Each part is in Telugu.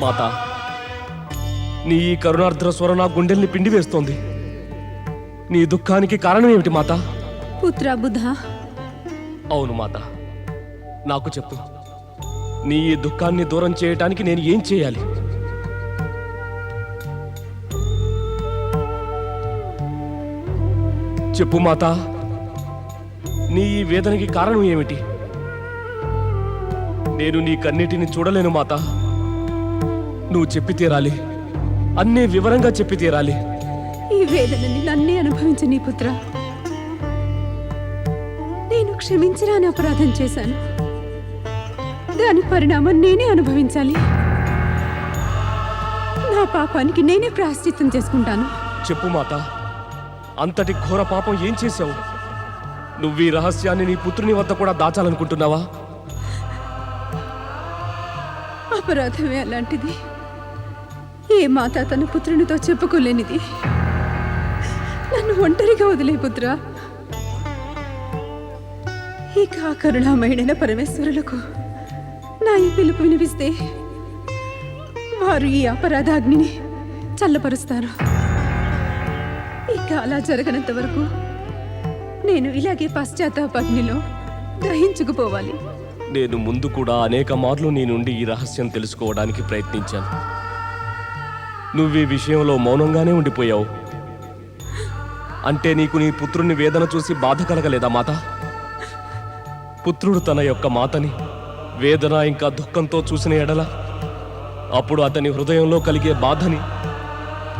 మాత. నీ ఈ కరుణార్ద్ర స్వర నా గుండెల్ని పిండి వేస్తోంది. నీ దుఃఖానికి కారణం ఏమిటి మాత? పుత్ర బుధ. అవును మాత. నాకు చెప్పు. నీ ఈ దుఃఖాన్ని దూరం చేయటానికి నేను ఏం చేయాలి? చెప్పు మాత. నీ ఈ వేదనకి కారణం ఏమిటి? నేను నీ కన్నిటిని చూడలేను మాత. నువ్వు చెప్పి తీరాలి. అన్నీ వివరంగా చెప్పి తీరాలి. ఈ వేదనని నన్నే అనుభవించు నీ పుత్ర. నేను క్షమించరాని అపరాధం చేశాను. దాని పరిణామం నేనే అనుభవించాలి. నా పాపానికి నేనే ప్రాశ్చిత్తం చేసుకుంటాను. చెప్పు మాత అంతటి ఘోర పాపం ఏం చేశావు? నువ్వు ఈ రహస్యాన్ని నీ పుత్రుని వద్ద కూడా దాచాలనుకుంటున్నావా? అపరాధమే అలాంటిది. ఏ మాత తన పుత్రునితో చెప్పుకోలేనిది. నన్ను ఒంటరిగా వదిలే పుత్ర. ఇక ఆ కరుణామయుడైన పరమేశ్వరులకు నా ఈ పిలుపు వినిపిస్తే వారు ఈ అపరాధాగ్నిని చల్లపరుస్తారు. ఇక అలా జరగనంత వరకు నేను ఇలాగే పశ్చాత్తాపాగ్నిలో దహించుకుపోవాలి. నేను ముందు కూడా అనేక మార్లు నీ నుండి ఈ రహస్యం తెలుసుకోవడానికి ప్రయత్నించాను. నువ్వు ఈ విషయంలో మౌనంగానే ఉండిపోయావు. అంటే నీకు నీ పుత్రుని వేదన చూసి బాధ కలగలేదా మాత? పుత్రుడు తన యొక్క మాతని వేదన ఇంకా దుఃఖంతో చూసిన ఎడల అప్పుడు అతని హృదయంలో కలిగే బాధని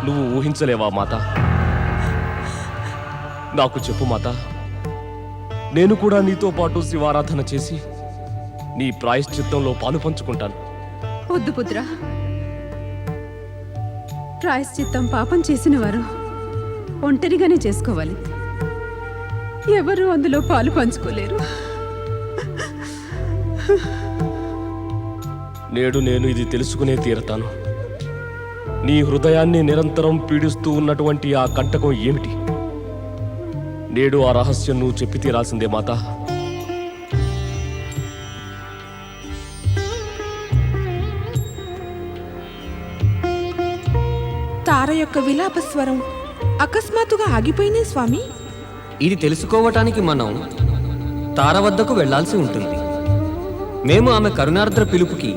నువ్వు ఊహించలేవా మాత? నాకు చెప్పు మాత నేను కూడా నీతో పాటు శివారాధన చేసి నీ ప్రాయశ్చిత్తంలో పాలు పంచుకుంటాను. వద్దు పుత్ర. ప్రాయశ్చిత్తం పాపం చేసిన వారు ఒంటరిగానే చేసుకోవాలి. ఎవరు అందులో పాలు పంచుకోలేరు. నేడు నేను ఇది తెలుసుకునే తీరతాను. నీ హృదయాన్ని నిరంతరం పీడిస్తూ ఉన్నటువంటి ఆ కంటకం ఏమిటి? నేడు ఆ రహస్యం నువ్వు చెప్పి తీరాల్సిందే మాతా. యొక్క విలాప స్వరం అకస్మాత్తుగా ఆగిపోయింది స్వామి? ఇది తెలుసుకోవటానికి మనం తార వద్దకు వెళ్ళాల్సి ఉంటుంది. మేము ఆమె కరుణార్ద్ర పిలుపుకి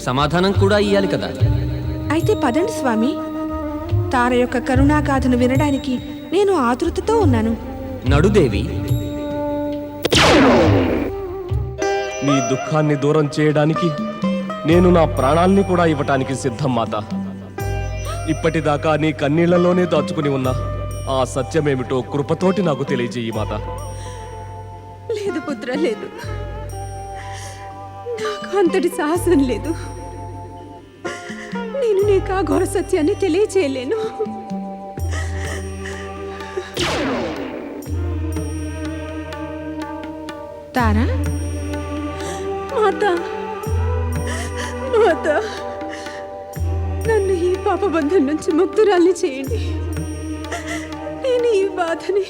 సమాధానం కూడా ఇయ్యాలి కదా? అయితే పదండి స్వామి. తార యొక్క కరుణాగాథను వినడానికి నేను ఆతృతతో ఉన్నాను. నడుదేవి. నీ దుఃఖాన్ని దూరం చేయడానికి నేను నా ప్రాణాల్ని కూడా ఇవ్వటానికి సిద్ధం మాత. ఇప్పటిదాకా నీ కన్నీళ్ళలోనే దాచుకుని ఉన్నా ఆ సత్యమేమిటో కృపతోటి నాకు తెలియజేయి మాత. లేదు పుత్ర లేదు. నాకు అంతటి సాహసం లేదు. నేను నీకు ఆ ఘోర సత్యాన్ని తెలియచేయలేను. తారా? మాత. మాత. నన్ను ఈ పాపబంధం నుంచి ముక్తురాల్ని చేయండి. నేను ఈ బాధని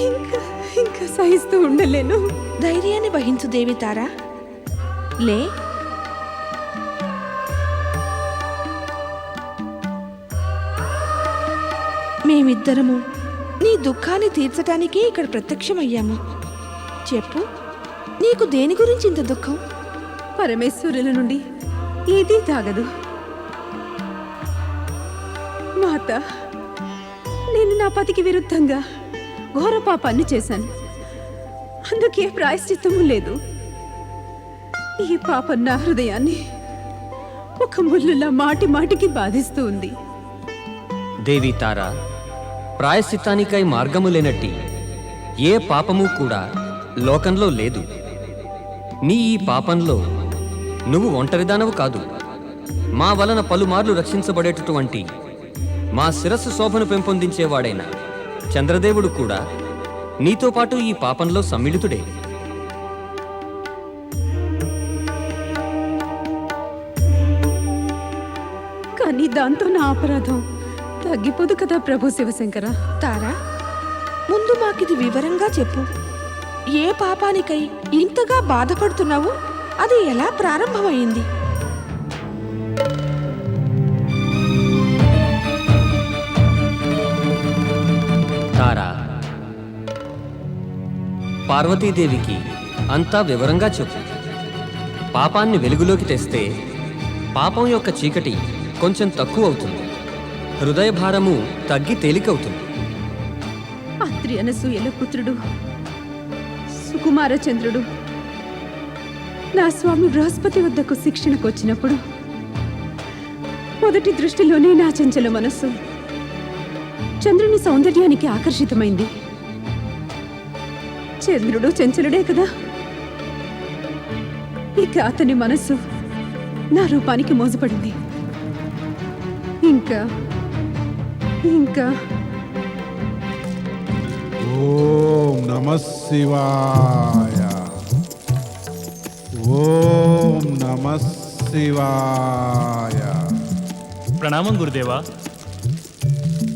ఇంకా ఇంకా సహిస్తూ ఉండలేను. ధైర్యాన్ని వహించు దేవి తారా. లే. మేమిద్దరము నీ దుఃఖాన్ని తీర్చటానికే ఇక్కడ ప్రత్యక్షమయ్యాము. చెప్పు నీకు దేని గురించి ఇంత దుఃఖం? పరమేశ్వరుల నుండి ఏదీ తాగదు. మాత నేను నా పతికి విరుద్ధంగా ఘోర పాపాన్ని చేశాను. అందుకే ప్రాయశ్చిత్తము లేదు. ఈ పాపం నా హృదయాన్ని ఒక ముళ్ళులా మాటి మాటికి బాధిస్తూ ఉంది. దేవి తార ప్రాయశ్చిత్తానికై మార్గము లేనట్టి ఏ పాపము కూడా లోకంలో లేదు. నీ ఈ పాపంలో నువ్వు ఒంటరిదానవు కాదు. మా వలన పలుమార్లు రక్షించబడేటటువంటి మా శిరస్సు శోభను పెంపొందించేవాడైన. చంద్రదేవుడు కూడా నీతో పాటు ఈ పాపంలో సమ్మిళితుడే. కానీ దాంతో నా అపరాధం తగ్గిపోదు కదా ప్రభు శివశంకర. తారా ముందు మాకిది వివరంగా చెప్పు. ఏ పాపానికై ఇంతగా బాధపడుతున్నావు? అది ఎలా ప్రారంభమైంది? తారా పార్వతీదేవికి అంతా వివరంగా చెప్పు. పాపాన్ని వెలుగులోకి తెస్తే పాపం యొక్క చీకటి కొంచెం తక్కువ అవుతుంది హృదయ భారము తగ్గి తేలికవుతుంది. అత్రి అనసూయల పుత్రుడు సుకుమారచంద్రుడు నా స్వామి బృహస్పతి వద్దకు శిక్షణకు వచ్చినప్పుడు మొదటి దృష్టిలోనే నా చంచల మనస్సు. చంద్రుని సౌందర్యానికి ఆకర్షితమైంది. చంద్రుడు చంచలుడే కదా. ఇక అతని మనస్సు నా రూపానికి మోసపడింది. ఇంకా ఇంకా. ఓం నమ శివాయ. ఓం నమ శివాయ. ప్రణామం గురుదేవా.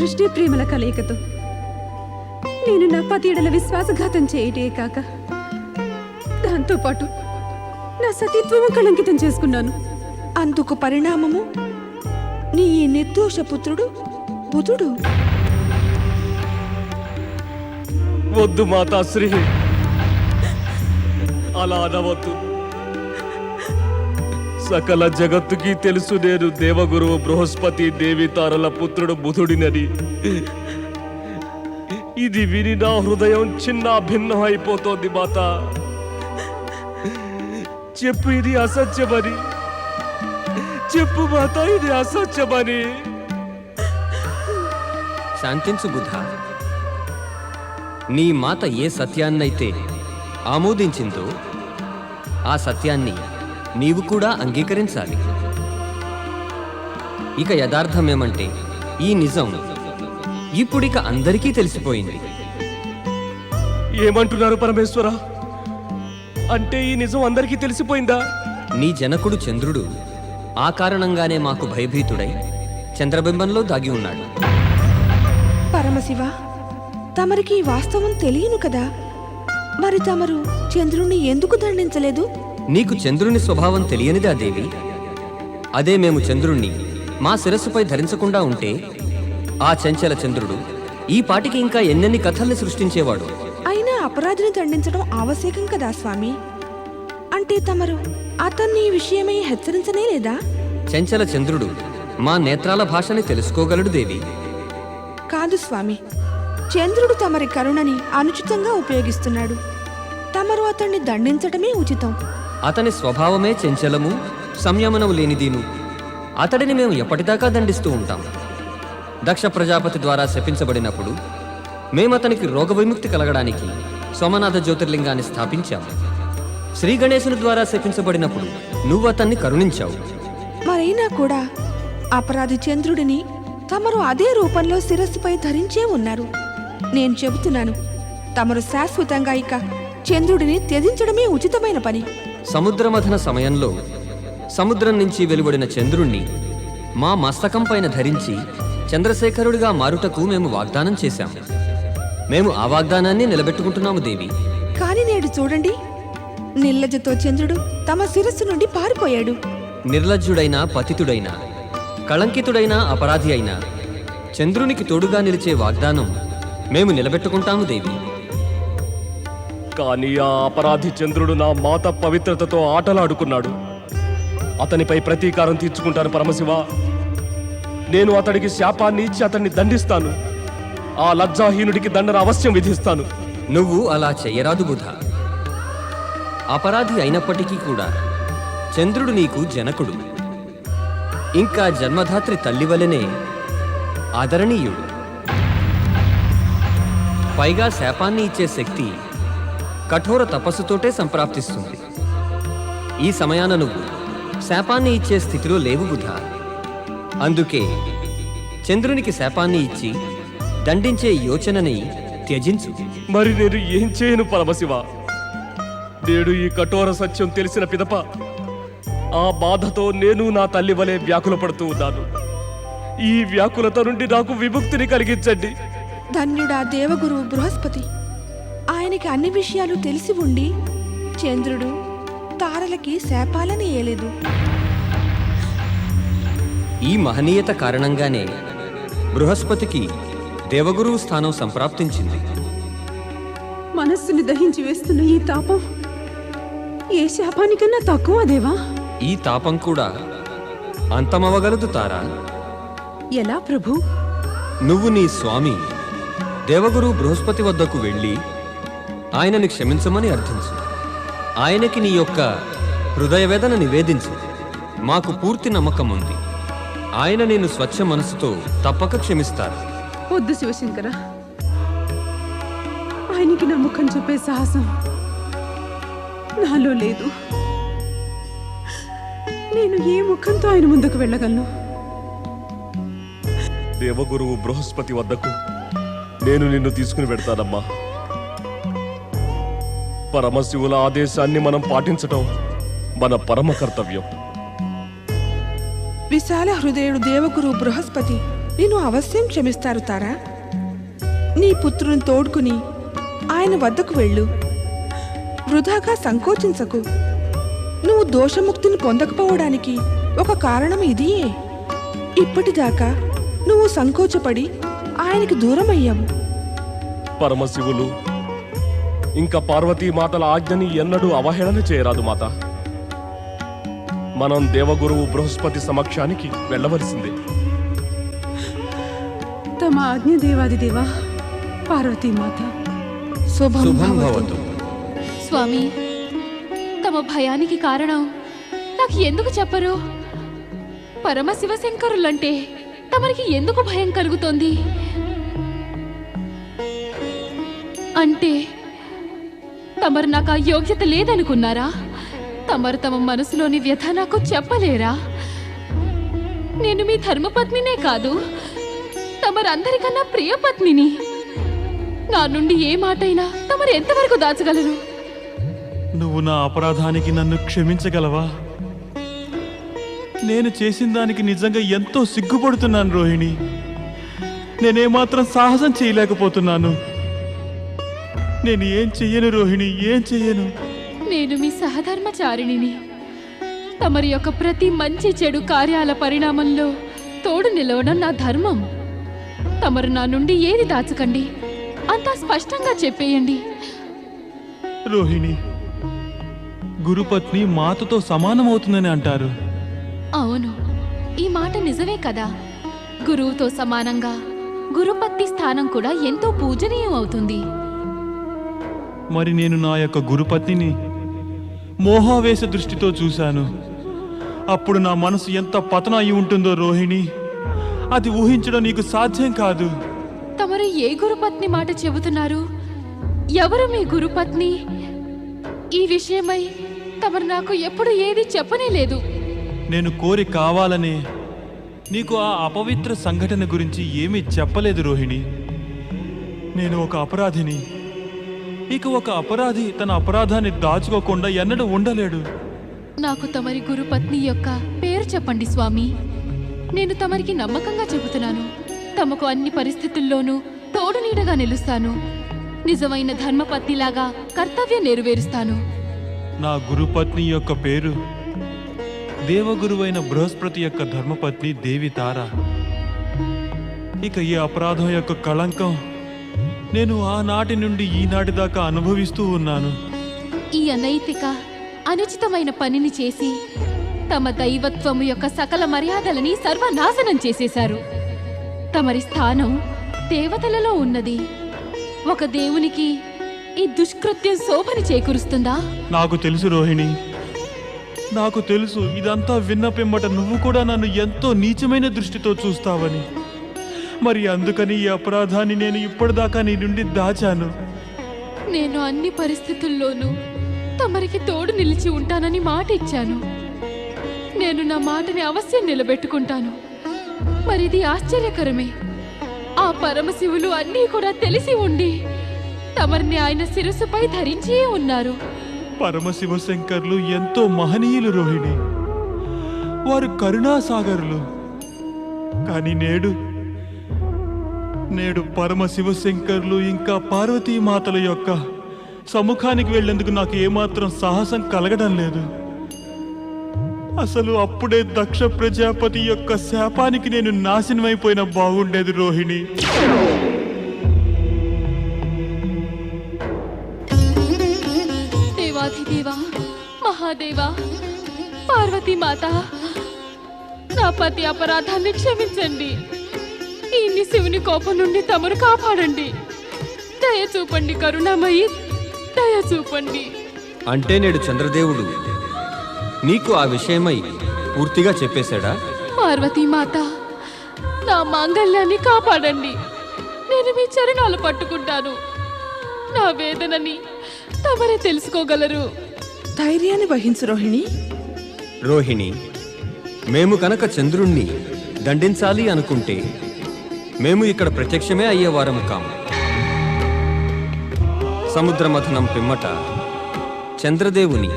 దృష్టి ప్రేమల కలయికతో. నేను నా పతియడల విశ్వాసఘాతం చేయటే కాక దాంతోపాటు నా సతీత్వము కళంకితం చేసుకున్నాను. అందుకు పరిణామము? నీ ఈ నిర్దోష పుత్రుడు బుధుడు. వద్దు మాతాశ్రీ. అలా అనవద్దు. సకల జగత్తుకి తెలుసు నేను దేవగురువు బృహస్పతి దేవి తారల పుత్రుడు బుధుడినని. ఇది విని నా హృదయం చిన్న భిన్నం అయిపోతోంది మాత. చెప్పు ఇది అసత్యమని. చెప్పు మాత ఇది అసత్యమని. శాంతించు బుధ. నీ మాత ఏ సత్యాన్నైతే ఆమోదించిందో ఆ సత్యాన్ని నీవు కూడా అంగీకరించాలి. ఇక యథార్థమేమంటే ఈ నిజం ఇప్పుడిక అందరికీ తెలిసిపోయింది. ఏమంటున్నారు పరమేశ్వర? అంటే ఈ నిజం అందరికీ తెలిసిపోయిందా? నీ జనకుడు చంద్రుడు ఆ కారణంగానే మాకు భయభీతుడై చంద్రబింబంలో దాగి ఉన్నాడు. పరమశివ తమరికి ఈ వాస్తవం తెలియను కదా? మరి తమరు చంద్రుణ్ణి ఎందుకు దండించలేదు? నీకు చంద్రుని స్వభావం తెలియనిదా దేవి? అదే మేము చంద్రుణ్ణి. మా శిరస్సుపై ధరించకుండా ఉంటే ఆ చంచల చంద్రుడు ఈ పాటికి ఇంకా ఎన్నెన్ని కథల్ని సృష్టించేవాడు? అయినా అపరాధిని దండించడం ఆవశ్యకం కదా స్వామి. అంటే తమరు అతన్ని ఈ విషయమై హెచ్చరించనే లేదా? చంచల చంద్రుడు మా నేత్రాల భాషని తెలుసుకోగలడు దేవి. కాదు స్వామి. చంద్రుడు తమరి కరుణని అనుచితంగా ఉపయోగిస్తున్నాడు. తమరు అతన్ని దండించటమే ఉచితం. అతని స్వభావమే చెంచలము సంయమనము లేనిదీను. అతడిని మేము ఎప్పటిదాకా దండిస్తూ ఉంటాం. దక్ష ప్రజాపతి ద్వారా శపించబడినప్పుడు మేమతనికి రోగ విముక్తి కలగడానికి సోమనాథ జ్యోతిర్లింగాన్ని స్థాపించాము శ్రీ గణేశుని ద్వారా శపించబడినప్పుడు నువ్వు అతన్ని కరుణించావు. మరైనా కూడా అపరాధి చంద్రుడిని తమరు అదే రూపంలో శిరస్సుపై ధరించే ఉన్నారు. నేను చెబుతున్నాను తమరు శాశ్వతంగా ఇక చంద్రుడిని త్యజించడమే ఉచితమైన పని. సముద్రమథన సమయంలో సముద్రం నుంచి వెలువడిన చంద్రుణ్ణి మా మస్తకం పైన ధరించి చంద్రశేఖరుడిగా మారుటకు మేము వాగ్దానం చేశాము మేము ఆ వాగ్దానాన్ని నిలబెట్టుకుంటున్నాము దేవి. కాని నేడు చూడండి నిర్లజ్జతో చంద్రుడు తమ శిరస్సు నుండి పారిపోయాడు. నిర్లజ్జుడైన పతితుడైన కళంకితుడైన అపరాధి అయిన చంద్రునికి తోడుగా నిలిచే వాగ్దానం మేము నిలబెట్టుకుంటాము దేవి. కానీ ఆ అపరాధి చంద్రుడు నా మాత పవిత్రతతో ఆటలాడుకున్నాడు. అతనిపై ప్రతీకారం తీర్చుకుంటాను పరమశివ. నేను అతడికి శాపాన్ని ఇచ్చి అతన్ని దండిస్తాను. ఆ లజ్జాహీనుడికి దండన అవశ్యం విధిస్తాను. నువ్వు అలా చెయ్యరాదు బుధ. అపరాధి అయినప్పటికీ కూడా చంద్రుడు నీకు జనకుడు. ఇంకా జన్మధాత్రి తల్లివలెనే ఆదరణీయుడు. పైగా శాపాన్ని ఇచ్చే శక్తి కఠోర తపస్సుతోటే సంప్రాప్తిస్తుంది. ఈ సమయాన నువ్వు శాపాన్ని ఇచ్చే స్థితిలో లేవు బుధ. అందుకే చంద్రునికి శాపాన్ని ఇచ్చి దండించే యోచనని త్యజించు. మరి నేను ఏం చేయను పరమశివ? నేడు ఈ కఠోర సత్యం తెలిసిన పిదప ఆ బాధతో నేను నా తల్లి వలె వ్యాకుల పడుతూ ఉన్నాను. ఈ వ్యాకులత నుండి నాకు విముక్తిని కలిగించండి. ధన్యుడా దేవగురువు బృహస్పతి. ఆయనకి అన్ని విషయాలు తెలిసి ఉండి చంద్రుడు తారలకి శాపాలని ఏలేదు. ఈ మహనీయత కారణంగానే బృహస్పతికి దేవగురువు స్థానం సంప్రాప్తించింది. మనస్సుని దహించి వేస్తున్న ఈ తాపం ఏ శాపానికన్నా తక్కువ దేవా? ఈ తాపం కూడా అంతమవగలదు తారా? ఎలా ప్రభు? నువ్వు నీ స్వామి దేవగురు బృహస్పతి వద్దకు వెళ్ళి ఆయనని క్షమించమని అర్థించు. ఆయనకి నీ యొక్క హృదయ వేదన నివేదించు. మాకు పూర్తి నమ్మకం ఉంది. ఆయన నేను స్వచ్ఛ మనసుతో తప్పక క్షమిస్తారు వద్దు శివశంకర. ఆయనకి నమ్మకం చెప్పే సాహసం నాలో లేదు. నేను ఏ ముఖంతో ఆయన ముందుకు వెళ్ళగలను? దేవగురువు బృహస్పతి వద్దకు నేను నిన్ను తీసుకుని వెడతానమ్మా పరమశివుల ఆదేశాన్ని మనం పాటించటం మన పరమ కర్తవ్యం. విశాల హృదయుడు దేవగురు బృహస్పతి నిన్ను అవశ్యం క్షమిస్తారు తారా. నీ పుత్రుని తోడుకుని ఆయన వద్దకు వెళ్ళు. వృధాగా సంకోచించకు. నువ్వు దోషముక్తిని పొందకపోవడానికి ఒక కారణం ఇదియే. ఇప్పటిదాకా నువ్వు సంకోచపడి ఆయనకి దూరమయ్యావు. పరమశివులు ఇంకా పార్వతీమాతల ఆజ్ఞని ఎన్నడూ అవహేళన చేయరాదు మాత. మనం దేవగురువు బృహస్పతి సమక్షానికి వెళ్ళవలసిందే. తమ ఆజ్ఞ దేవాది దేవా పార్వతీమాత శుభం శుభం భవతు. భవతు. స్వామి తమ భయానికి కారణం నాకు ఎందుకు చెప్పరు? పరమశివశంకరులంటే తమరికి ఎందుకు భయం కలుగుతోంది? అంటే తమరు నాకు ఆ యోగ్యత లేదనుకున్నారా? తమరు తమ మనసులోని వ్యథ నాకు చెప్పలేరా? నేను మీ ధర్మపత్నినే కాదు తమరందరికన్నా ప్రియపత్నిని. నా నుండి ఏ మాటైనా తమరు ఎంతవరకు దాచగలరు? నువ్వు నా అపరాధానికి నన్ను క్షమించగలవా? నేను చేసిన దానికి నిజంగా ఎంతో సిగ్గుపడుతున్నాను రోహిణి. నేనేమాత్రం సాహసం చేయలేకపోతున్నాను. నేను ఏం చెయ్యను రోహిణి ఏం చెయ్యను? నేను మీ సహధర్మచారిణిని. తమరి యొక్క ప్రతి మంచి చెడు కార్యాల పరిణామంలో తోడు నిలవడం నా ధర్మం. తమరు నా నుండి ఏది దాచకండి? అంతా స్పష్టంగా చెప్పేయండి. రోహిణి గురుపత్ని మాతతో సమానమవుతుందని అంటారు. అవును ఈ మాట నిజమే కదా. గురువుతో సమానంగా గురుపత్తి స్థానం కూడా ఎంతో పూజనీయం అవుతుంది. మరి నేను నా యొక్క గురుపత్నిని మోహావేశ దృష్టితో చూశాను. అప్పుడు నా మనసు ఎంత పతన అయి ఉంటుందో రోహిణి అది ఊహించడం నీకు సాధ్యం కాదు. తమరు ఏ గురుపత్ని మాట చెబుతున్నారు? ఎవరు మీ గురుపత్ని? ఈ విషయమై తమరు నాకు ఎప్పుడు ఏది చెప్పనే లేదు నేను కోరి కావాలని నీకు ఆ అపవిత్ర సంఘటన గురించి ఏమీ చెప్పలేదు రోహిణి. నేను ఒక అపరాధిని. ఇక ఒక అపరాధి తన అపరాధాన్ని దాచుకోకుండా ఎన్నడూ ఉండలేడు. నాకు తమరి గురుపత్ని యొక్క పేరు చెప్పండి స్వామి. నేను తమరికి నమ్మకంగా చెబుతున్నాను. తమకు అన్ని పరిస్థితుల్లోనూ తోడు నీడగా నిలుస్తాను. నిజమైన ధర్మపత్నిలాగా కర్తవ్యం నెరవేరుస్తాను. నా గురుపత్ని యొక్క పేరు దేవగురువైన బృహస్పతి యొక్క ధర్మపత్ని దేవి తార. ఇక ఈ అపరాధం యొక్క కళంకం నేను ఆనాటి నుండి ఈనాటి దాకా అనుభవిస్తూ ఉన్నాను. ఈ అనైతిక అనుచితమైన పనిని చేసి తమ దైవత్వము యొక్క సకల మర్యాదలని సర్వనాశనం చేసేశారు. తమరి స్థానం దేవతలలో ఉన్నది. ఒక దేవునికి ఈ దుష్కృత్యం శోభని చేకూరుస్తుందా? నాకు తెలుసు రోహిణి. నాకు తెలుసు ఇదంతా విన్న పిమ్మట నువ్వు కూడా నన్ను ఎంతో నీచమైన దృష్టితో చూస్తావని. మరి అందుకని ఈ అపరాధాన్ని నేను ఇప్పటిదాకా నీ నుండి దాచాను. నేను అన్ని పరిస్థితుల్లోనూ తమరికి తోడు నిలిచి ఉంటానని మాట ఇచ్చాను. నేను నా మాటని అవశ్యం నిలబెట్టుకుంటాను. మరిది ఆశ్చర్యకరమే. ఆ పరమశివులు అన్నీ కూడా తెలిసి ఉండి తమరిని ఆయన శిరస్సుపై ధరించే ఉన్నారు. పరమశివ శంకర్లు ఎంతో మహనీయులు రోహిణి. వారు కరుణాసాగరులు. కానీ నేడు నేడు పరమ శివశంకర్లు ఇంకా పార్వతీమాతల యొక్క సముఖానికి వెళ్ళేందుకు నాకు ఏమాత్రం సాహసం కలగడం లేదు. అసలు అప్పుడే దక్ష ప్రజాపతి యొక్క శాపానికి నేను నాశనమైపోయిన బాగుండేది రోహిణి. దేవాధిదేవా మహాదేవా పార్వతీమాత నా పతి అపరాధాన్ని క్షమించండి. ఈ శివుని కోపం నుండి తమరు కాపాడండి. దయ చూపండి కరుణామయి. దయ చూపండి. అంటే నేడు చంద్రదేవుడు నీకు ఆ విషయమై పూర్తిగా చెప్పేశాడా? పార్వతీమాత నా మాంగళ్యాన్ని కాపాడండి. నేను మీ చరణాలు పట్టుకుంటాను. నా వేదనని తమరే తెలుసుకోగలరు. ధైర్యాన్ని వహించు రోహిణి. రోహిణి మేము కనుక చంద్రుణ్ణి దండించాలి అనుకుంటే మేము ఇక్కడ ప్రత్యక్షమే అయ్యేవారము కాము. సముద్రమథనం పిమ్మట చంద్రదేవుని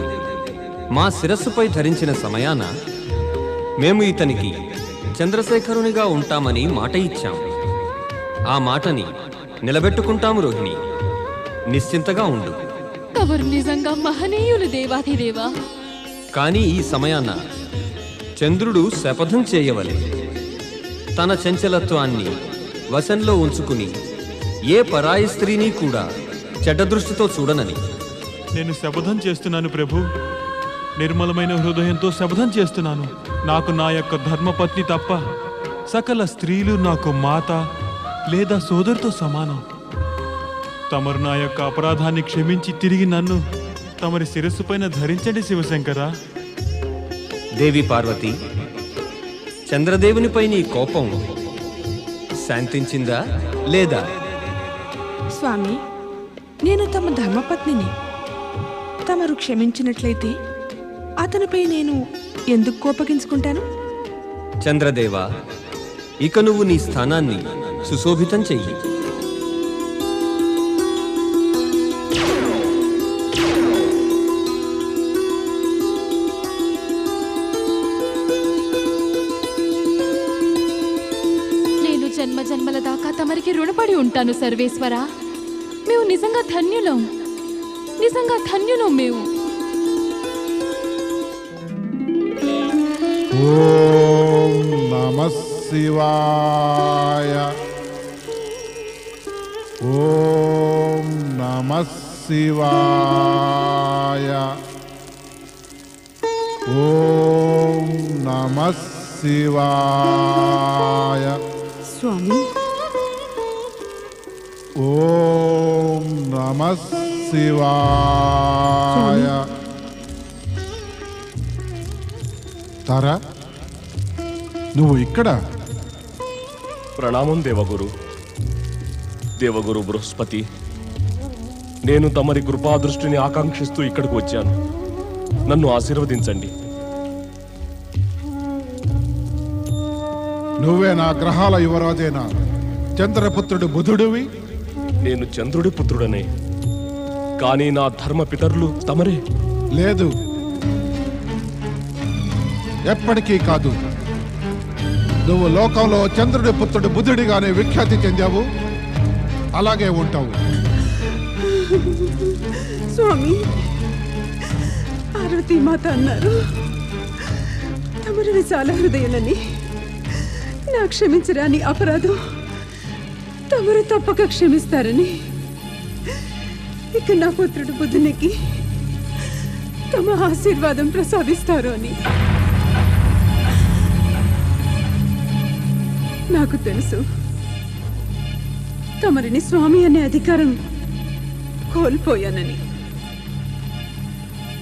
మా శిరస్సుపై ధరించిన సమయాన మేము ఇతనికి చంద్రశేఖరునిగా ఉంటామని మాట ఇచ్చాం ఆ మాటని నిలబెట్టుకుంటాము రోహిణి. నిశ్చింతగా ఉండు. తమరు నిజంగా మహనీయులు దేవాధిదేవా? కానీ ఈ సమయాన చంద్రుడు శపథం చేయవలె. తన చంచలత్వాన్ని వశంలో ఉంచుకుని ఏ పరాయి స్త్రీని కూడా చెడ్డ దృష్టితో చూడనని. నేను శపథం చేస్తున్నాను ప్రభు. నిర్మలమైన హృదయంతో శపథం చేస్తున్నాను. నాకు నా యొక్క ధర్మపత్ని తప్ప సకల స్త్రీలు నాకు మాత లేదా సోదరితో సమానం. తమరు నా యొక్క అపరాధాన్ని క్షమించి తిరిగి నన్ను తమరి శిరస్సు పైన ధరించండి శివశంకరా. దేవి పార్వతి చంద్రదేవునిపై నీ కోపం శాంతించిందా? లేదా? స్వామి నేను తమ ధర్మపత్నిని. తమరు క్షమించినట్లయితే అతనిపై నేను ఎందుకు కోపగించుకుంటాను? చంద్రదేవ ఇక నువ్వు నీ స్థానాన్ని సుశోభితం చెయ్యి. సర్వేశ్వర మేము నిజంగా ధన్యులం. నిజంగా ధన్యులం మేము. ఓం నమ శివాయ. ఓం నమ శివాయ. ఓం నమ శివాయ. స్వామి ఓం నమ శివాయ. తారా నువ్వు ఇక్కడ? ప్రణామం దేవగురు. దేవగురు బృహస్పతి. నేను తమరి కృపాదృష్టిని ఆకాంక్షిస్తూ ఇక్కడికి వచ్చాను. నన్ను ఆశీర్వదించండి. నువ్వే నా గ్రహాల యువరాజైన. చంద్రపుత్రుడు బుధుడివి నేను చంద్రుడి పుత్రుడనే. కానీ నా ధర్మ పితరులు తమరే. లేదు. ఎప్పటికీ కాదు. నువ్వు లోకంలో చంద్రుడి పుత్రుడు బుద్ధుడిగానే విఖ్యాతి చెందావు. అలాగే ఉంటావు. స్వామి పార్వతీ మాత అన్నారు. తమరు విశాల హృదయులని నా క్షమించరాని అపరాధం తమరు తప్పక క్షమిస్తారని. ఇక నా పుత్రుడు బుద్ధునికి తమ ఆశీర్వాదం ప్రసాదిస్తారు అని నాకు తెలుసు. తమరిని స్వామి అనే అధికారం కోల్పోయానని.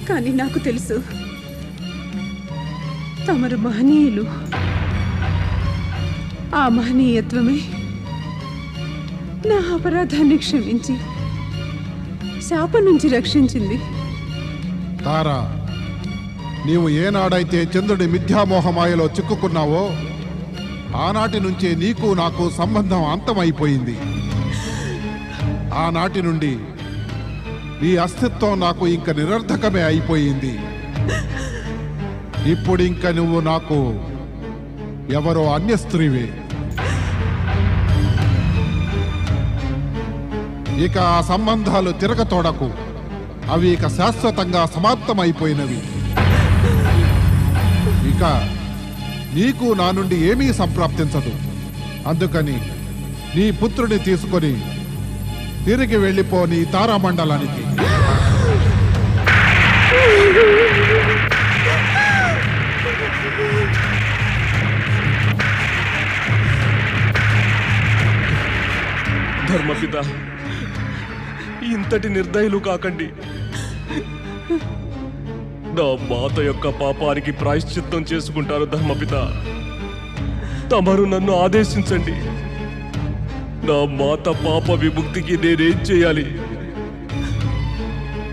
కానీ నాకు తెలుసు తమరు మహనీయులు ఆ మహనీయత్వమే నా అపరాధాన్ని క్షమించి శాపం నుంచి రక్షించింది. తారా నీవు ఏనాడైతే చంద్రుడి మిథ్యామోహమాయలో చిక్కుకున్నావో ఆనాటి నుంచే నీకు నాకు సంబంధం అంతమైపోయింది. ఆనాటి నుండి నీ అస్తిత్వం నాకు ఇంక నిరర్ధకమే అయిపోయింది. ఇప్పుడు ఇంక నువ్వు నాకు ఎవరో అన్య స్త్రీవే ఇక ఆ సంబంధాలు తిరగతోడకు. అవి ఇక శాశ్వతంగా సమాప్తమైపోయినవి. ఇక నీకు నా నుండి ఏమీ సంప్రాప్తించదు. అందుకని నీ పుత్రుని తీసుకొని తిరిగి వెళ్ళిపో నీ తారామండలానికి. ఇంతటి నిర్దయులు కాకండి. నా మాత యొక్క పాపానికి ప్రాయశ్చిత్తం చేసుకుంటారు ధర్మపిత. తమరు నన్ను ఆదేశించండి. నా మాత పాప విముక్తికి నేనేం చేయాలి?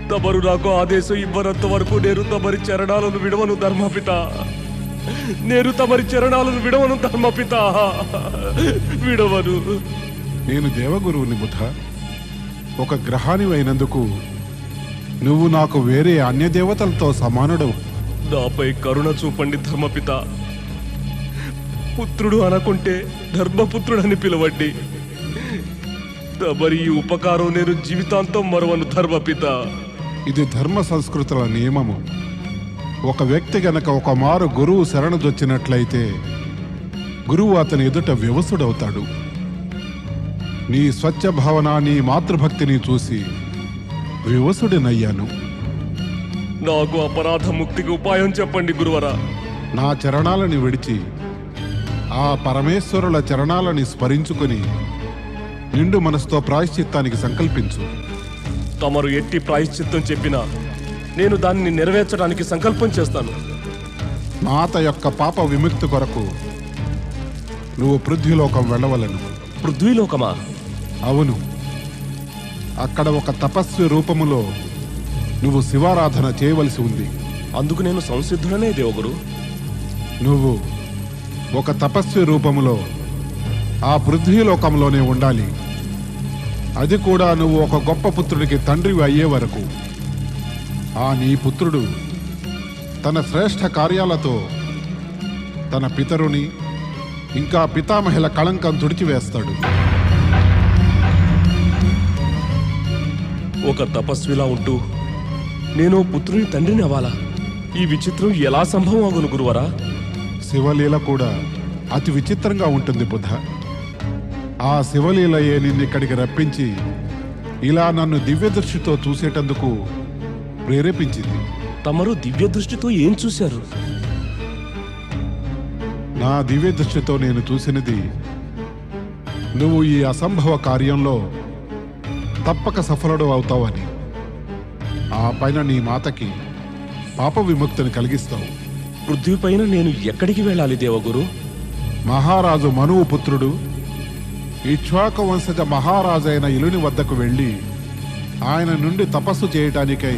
తమరు నాకు ఆదేశం ఇవ్వనంత వరకు నేను తమరి చరణాలను విడవను ధర్మపిత. నేను తమరి చరణాలను విడవను ధర్మపిత. విడవను. నేను దేవగురువుని బుధ. ఒక గ్రహానివి అయినందుకు నువ్వు నాకు వేరే అన్య దేవతలతో సమానుడవు. నాపై కరుణ చూపండి ధర్మపిత. పుత్రుడు అనకుంటే ధర్మపుత్రుడని పిలవండి. ఈ ఉపకారం నేను జీవితాంతం మరవను ధర్మపిత. ఇది ధర్మ సంస్కృతుల నియమము. ఒక వ్యక్తి గనక ఒక మారు గురువు శరణుదొచ్చినట్లయితే గురువు అతని ఎదుట వ్యవసుడవుతాడు. నీ స్వచ్ఛ భావన నీ మాతృభక్తిని చూసి వివసుడినయ్యాను. నాకు అపరాధ ముక్తికి ఉపాయం చెప్పండి గురువరా. నా చరణాలని విడిచి ఆ పరమేశ్వరుల చరణాలని స్మరించుకుని నిండు మనసుతో ప్రాయశ్చిత్తానికి సంకల్పించు. తమరు ఎట్టి ప్రాయశ్చిత్తం చెప్పినా నేను దాన్ని నెరవేర్చడానికి సంకల్పం చేస్తాను. మాత యొక్క పాప విముక్తి కొరకు నువ్వు పృథ్వీలోకం వెళ్ళవలను. పృథ్వీలోకమా? అవును. అక్కడ ఒక తపస్వి రూపములో నువ్వు శివారాధన చేయవలసి ఉంది. అందుకు నేను సంసిద్ధుడనే దేవగురు. నువ్వు ఒక తపస్వి రూపములో ఆ పృథ్వీలోకంలోనే ఉండాలి. అది కూడా నువ్వు ఒక గొప్ప పుత్రుడికి తండ్రివి అయ్యే వరకు. ఆ నీ పుత్రుడు తన శ్రేష్ఠ కార్యాలతో తన పితరుని ఇంకా పితామహిల కళంకం తుడిచివేస్తాడు. ఒక తపస్విలా ఉంటూ నేను పుత్రుని తండ్రిని అవ్వాలా? ఈ విచిత్రం ఎలా సంభవం అగును గురువరా? శివలీల కూడా అతి విచిత్రంగా ఉంటుంది బుధ. ఆ శివలీలయే నిన్నిక్కడికి రప్పించి ఇలా నన్ను దివ్య దృష్టితో చూసేటందుకు ప్రేరేపించింది. తమరు దివ్య దృష్టితో ఏం చూశారు? నా దివ్య దృష్టితో నేను చూసినది నువ్వు ఈ అసంభవ కార్యంలో తప్పక సఫలుడు అవుతావని. ఆ పైన నీ మాతకి పాప విముక్తిని కలిగిస్తావు. పృథ్వీ పైన నేను ఎక్కడికి వెళ్ళాలి దేవగురు? మహారాజు మనువు పుత్రుడు ఇక్ష్వాక వంశజ మహారాజైన ఇలుని వద్దకు వెళ్ళి ఆయన నుండి తపస్సు చేయటానికై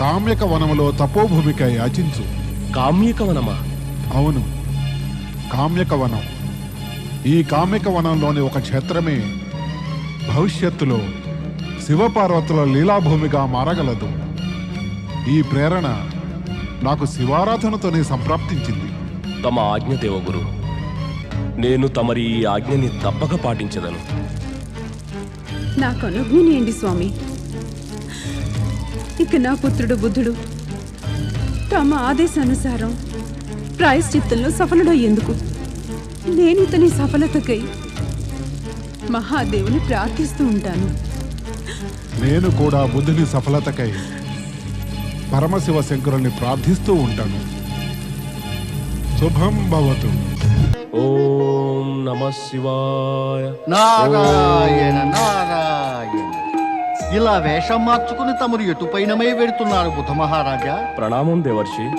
కామ్యక వనములో తపోభూమికై యాచించు. కామ్యక వనమా? అవును. కామ్యక వనం. ఈ కామ్యక వనంలోని ఒక క్షేత్రమే భవిష్యత్తులో శివపార్వతుల లీలాభూమిగా మారగలదు. ఈ ప్రేరణ నాకు శివారాధనతోనే సంప్రాప్తించింది. తమ ఆజ్ఞ దేవగురు. నేను తమరి ఈ ఆజ్ఞని తప్పక పాటించదను. నాకు అనుజ్ఞనేయండి స్వామి. ఇక నా పుత్రుడు బుద్ధుడు తమ ఆదేశానుసారం ప్రాయశ్చిత్తంలో సఫలుడయ్యేందుకు నేను ఇతని సఫలతకై మహాదేవుని ప్రార్థిస్తూ ఉంటాను. నేను కూడా బుద్ధుని సఫలతకై పరమశివ శంకరుల్ని ప్రార్థిస్తూ ఉంటాను. శుభం భవతు. ఓం నమ శివాయ. నారాయణ నారాయణ. ఇలా వేషం మార్చుకుని తమరు ఎటుపైనమై వెడుతున్నారు బుధ మహారాజా? ప్రణామం దేవర్షి.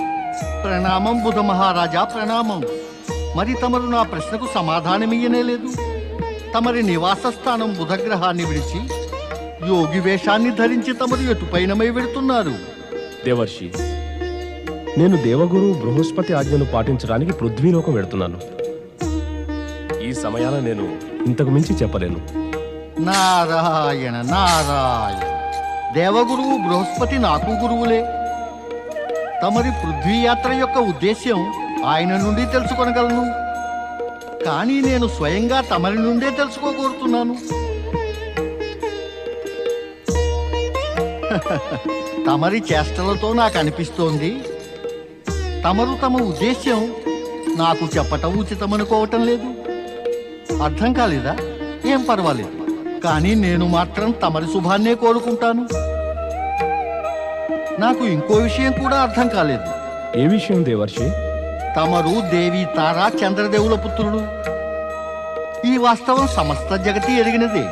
ప్రణామం బుధ మహారాజా ప్రణామం. మరి తమరు నా ప్రశ్నకు సమాధానమియ్యనే లేదు. తమరి నివాస స్థానం బుధగ్రహాన్ని విడిచి యోగి వేషాన్ని ధరించి తమరు ఎటుపైనమై వెడుతున్నారు? దేవర్షి నేను దేవగురు బృహస్పతి ఆజ్ఞను పాటించడానికి పృథ్వీలోకం వెడుతున్నాను. ఈ సమయాన నేను ఇంతకు మించి చెప్పలేను. నారాయణ నారాయణ దేవగురువు బృహస్పతి నాకు గురువులే. తమరి పృథ్వీ యాత్ర యొక్క ఉద్దేశ్యం ఆయన నుండి తెలుసుకొనగలను. కానీ నేను స్వయంగా తమరి నుండే తెలుసుకోగోరుతున్నాను. తమరి చేష్టలతో నాకు అనిపిస్తోంది. తమరు తమ ఉద్దేశ్యం నాకు చెప్పటం ఉచితమనుకోవటం లేదు. అర్థం కాలేదా? ఏం పర్వాలేదు. కానీ నేను మాత్రం తమరి శుభాన్నే కోరుకుంటాను. నాకు ఇంకో విషయం కూడా అర్థం కాలేదు. ఏ విషయం దేవర్షి? తమరు దేవి తారా చంద్రదేవుల పుత్రుడు ఈ వాస్తవం సమస్త జగతి ఎరిగినదే.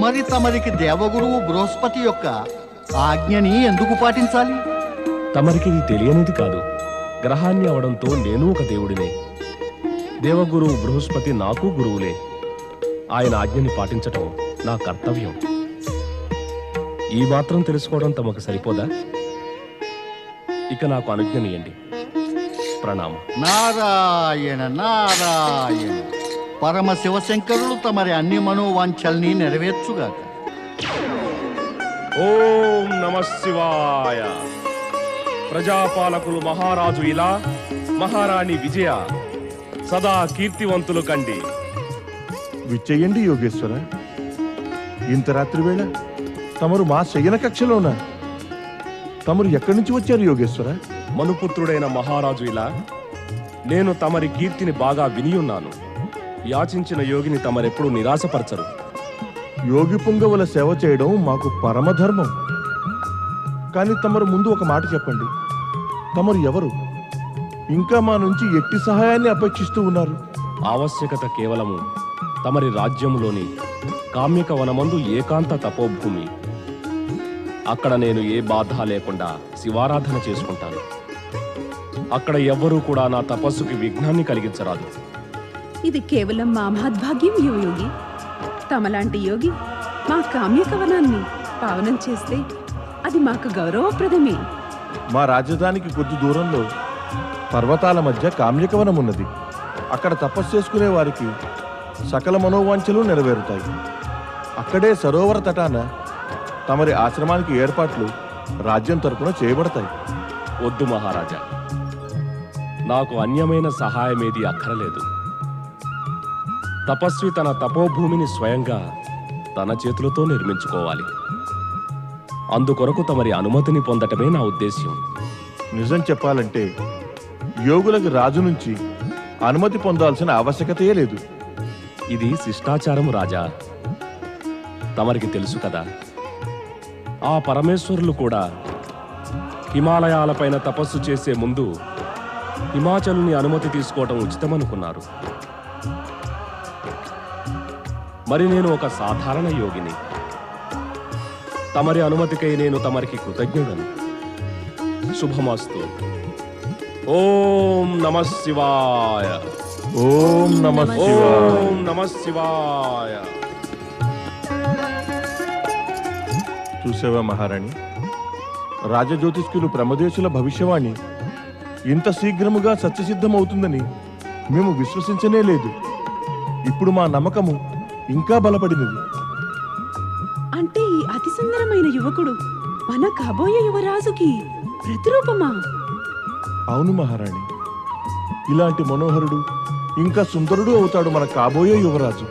మరి తమరికి దేవగురువు బృహస్పతి యొక్క ఆజ్ఞని ఎందుకు పాటించాలి? తమరికి ఇది తెలియనిది కాదు. గ్రహాన్ని అవడంతో నేను ఒక దేవుడినే. దేవగురువు బృహస్పతి నాకు గురువులే. ఆయన ఆజ్ఞని పాటించటం నా కర్తవ్యం. ఈ మాత్రం తెలుసుకోవడం తమకు సరిపోదా? ఇక నాకు అనుజ్ఞనీయండి. ప్రణామం. నారాయణ నారాయణ. పరమ శివశంకరులు తమరి అన్ని మనోవాంఛల్ని నెరవేర్చుగాక. ఓం నమ శివాయ. ప్రజాపాలకులు మహారాజు ఇలా మహారాణి విజయ సదా కీర్తివంతులు కండి. విచ్చేయండి యోగేశ్వర. ఇంత రాత్రి వేళ తమరు మా శయన కక్షలోనా? తమరు ఎక్కడి నుంచి వచ్చారు యోగేశ్వర? మనుపుత్రుడైన మహారాజు ఇలా నేను తమరి కీర్తిని బాగా వినియున్నాను. యాచించిన యోగిని తమరెప్పుడు నిరాశపరచరు. యోగి పుంగవుల సేవ చేయడం మాకు పరమధర్మం కానీ తమరు ముందు ఒక మాట చెప్పండి. తమరు ఎవరు? ఇంకా మా నుంచి ఎట్టి సహాయాన్ని అపేక్షిస్తూ ఉన్నారు? ఆవశ్యకత కేవలము తమరి రాజ్యములోని కామ్యక వనమందు ఏకాంత తపోభూమి. అక్కడ నేను ఏ బాధ లేకుండా శివారాధన చేసుకుంటాను. అక్కడ ఎవ్వరూ కూడా నా తపస్సుకి విఘ్నాన్ని కలిగించరాదు. ఇది కేవలం మా మహద్భాగ్యం యోగి. తమలాంటి యోగి మా కామ్య కవనాన్ని పావనం చేస్తే అది మాకు గౌరవప్రదమే. మా రాజధానికి కొద్ది దూరంలో పర్వతాల మధ్య కామ్యకవనం ఉన్నది. అక్కడ తపస్సు చేసుకునే వారికి సకల మనోవాంఛలు నెరవేరుతాయి. అక్కడే సరోవర తటాన తమరి ఆశ్రమానికి ఏర్పాట్లు రాజ్యం తరపున చేయబడతాయి. వద్దు మహారాజా. నాకు అన్యమైన సహాయమేది అక్కరలేదు. తపస్వి తన తపోభూమిని స్వయంగా తన చేతులతో నిర్మించుకోవాలి. అందుకొరకు తమరి అనుమతిని పొందటమే నా ఉద్దేశ్యం. నిజం చెప్పాలంటే యోగులకు రాజు నుంచి అనుమతి పొందాల్సిన ఆవశ్యకతయే లేదు. ఇది శిష్టాచారం రాజా. తమరికి తెలుసు కదా. ఆ పరమేశ్వరులు కూడా హిమాలయాలపైన తపస్సు చేసే ముందు హిమాచలుని అనుమతి తీసుకోవటం ఉచితమనుకున్నారు. మరి నేను ఒక సాధారణ యోగిని. తమరి అనుమతికై నేను తమరికి కృతజ్ఞుడను. శుభమస్తు. ఓం నమ శివాయ. ఓం నమ ఓం నమ శివాయ. చూసావా మహారాణి? రాజజ్యోతిష్కులు ప్రమదేశుల భవిష్యవాణి. ఇంత శీఘ్రముగా సత్యసిద్ధమవుతుందని మేము విశ్వసించనే లేదు. ఇప్పుడు మా నమ్మకము ఇంకా బలపడినది అంటే ఈ అతి సుందరమైన యువకుడు మన కాబోయే యువరాజుకి ప్రతిరూపమా? అవును మహారాణి. ఇలాంటి మనోహరుడు ఇంకా సుందరుడు అవుతాడు మన కాబోయే యువరాజు.